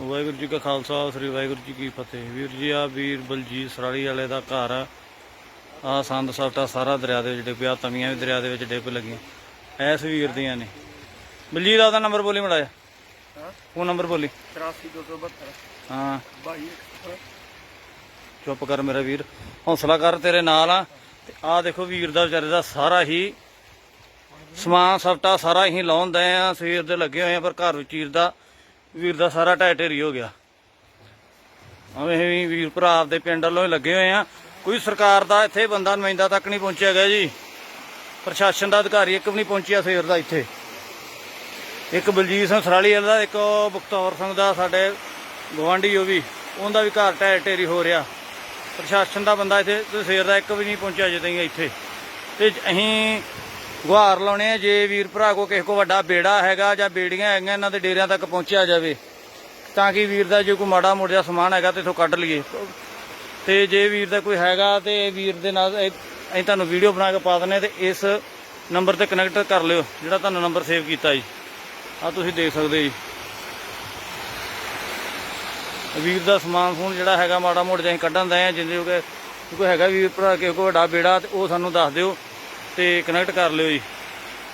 ਵਾਹਿਗੁਰੂ ਜੀ ਕਾ ਖਾਲਸਾ, ਸ੍ਰੀ ਵਾਹਿਗੁਰੂ ਜੀ ਕੀ ਫਤਿਹ। ਵੀਰ ਜੀ ਆ ਵੀਰ ਬਲਜੀਤ ਸਰਾਲੀ ਵਾਲੇ ਦਾ ਘਰ ਆ। ਆਹ ਸੰਦ ਸਲਟਾ ਸਾਰਾ ਦਰਿਆ ਦੇ ਵਿੱਚ ਡਿੱਗਿਆ ਤਵੀਆਂ ਵੀ ਦਰਿਆ ਦੇ ਵਿੱਚ ਡਿੱਗ ਲੱਗੀਆਂ। ਐਸ ਵੀਰ ਦੀਆਂ ਨੇ। ਬਲਜੀਤ ਦਾ ਨੰਬਰ ਬੋਲੀ ਮੜਾਇਆ ਹਾਂ ਉਹ ਨੰਬਰ ਬੋਲੀ। 83272 ਹਾਂ। 22 ਚੁੱਪ ਕਰ ਮੇਰਾ ਵੀਰ। ਹੌਸਲਾ ਕਰ, ਤੇਰੇ ਨਾਲ ਆ। ਤੇ ਆਹ ਦੇਖੋ ਵੀਰ ਦਾ ਵਿਚਾਰੇ ਦਾ ਸਾਰਾ ਹੀ ਸਮਾਨ ਸਫਟਾ ਸਾਰਾ ਹੀ ਲਾਉਂਦੇ ਆ। ਸਵੇਰ ਦੇ ਲੱਗੇ ਹੋਏ ਆ, ਪਰ ਘਰ ਵਿੱਚ ਚੀਰ ਦਾ ਵੀਰ ਦਾ ਸਾਰਾ ਢਹਿ ਢੇਰੀ ਹੋ ਗਿਆ। ਐਵੇਂ ਹੀ ਵੀਰ ਭਰਾ ਆਪਦੇ ਪਿੰਡ ਵੱਲੋਂ ਹੀ ਲੱਗੇ ਹੋਏ ਆ। ਕੋਈ ਸਰਕਾਰ ਦਾ ਇੱਥੇ ਬੰਦਾ ਨੁਮਾਇੰਦਾ ਤੱਕ ਨਹੀਂ ਪਹੁੰਚਿਆ ਗਿਆ ਜੀ। ਪ੍ਰਸ਼ਾਸਨ ਦਾ ਅਧਿਕਾਰੀ ਇੱਕ ਵੀ ਨਹੀਂ ਪਹੁੰਚਿਆ ਸਵੇਰ ਦਾ ਇੱਥੇ। ਇੱਕ ਬਲਜੀਤ ਸਿੰਘ ਸਰਾਲੀ ਵਾਲਾ ਦਾ ਇੱਕ ਉਹ ਬਖਤੌਰ ਸਿੰਘ ਦਾ, ਸਾਡੇ ਗਵਾਂਢੀ ਉਹ ਵੀ, ਉਹਦਾ ਵੀ ਘਰ ਢਹਿ ਢੇਰੀ ਹੋ ਰਿਹਾ। ਪ੍ਰਸ਼ਾਸਨ ਦਾ ਬੰਦਾ ਇੱਥੇ ਤੇ ਸਵੇਰ ਦਾ ਇੱਕ ਵੀ ਨਹੀਂ ਪਹੁੰਚਿਆ ਅਜੇ ਤਾਈਂ ਇੱਥੇ। ਤੇ ਅਸੀਂ ਗੁਹਾਰ ਲਾਉਣੇ ਆ ਜੇ ਵੀਰ ਭਰਾ ਕੋ ਕਿਸੇ ਕੋ ਵੱਡਾ ਬੇੜਾ ਹੈਗਾ ਜਾਂ ਬੇੜੀਆਂ ਹੈਗੀਆਂ ਇਹਨਾਂ ਦੇ ਡੇਰਿਆਂ ਤੱਕ ਪਹੁੰਚਿਆ ਜਾਵੇ, ਤਾਂ ਕਿ ਵੀਰ ਦਾ ਜੇ ਕੋਈ ਮਾੜਾ ਮੋਟਾ ਸਮਾਨ ਹੈਗਾ ਤੇ ਇਥੋਂ ਕੱਢ ਲਈਏ। ਤੇ ਜੇ ਵੀਰ ਦਾ ਕੋਈ ਹੈਗਾ ਤੇ ਵੀਰ ਦੇ ਨਾਲ ਅਸੀਂ ਤੁਹਾਨੂੰ ਵੀਡੀਓ ਬਣਾ ਕੇ ਪਾ ਦਿੰਦੇ ਹਾਂ ਤੇ ਇਸ ਨੰਬਰ ਤੇ ਕਨੈਕਟ ਕਰ ਲਿਓ, ਜਿਹੜਾ ਤੁਹਾਨੂੰ ਨੰਬਰ ਸੇਵ ਕੀਤਾ ਜੀ। ਆ ਤੁਸੀਂ ਦੇਖ ਸਕਦੇ ਜੀ। ਵੀਰ ਦਾ ਸਮਾਨ ਸਮੂਨ ਜਿਹੜਾ ਹੈਗਾ ਮਾੜਾ ਮੋਟਾ ਜਿਹਾ ਅਸੀਂ ਕੱਢਣ ਦਾ ਆ, ਜਿੰਨੇ ਕੋਈ ਕੋਈ ਹੈਗਾ ਵੀਰ ਭਰਾ, ਕਿਸੇ ਕੋਈ ਵੱਡਾ ਬੇੜਾ ਤੇ ਉਹ ਸਾਨੂੰ ਦੱਸ ਦਿਓ। ਤੇ ਕਨੈਕਟ ਕਰ ਲਿਓ ਜੀ।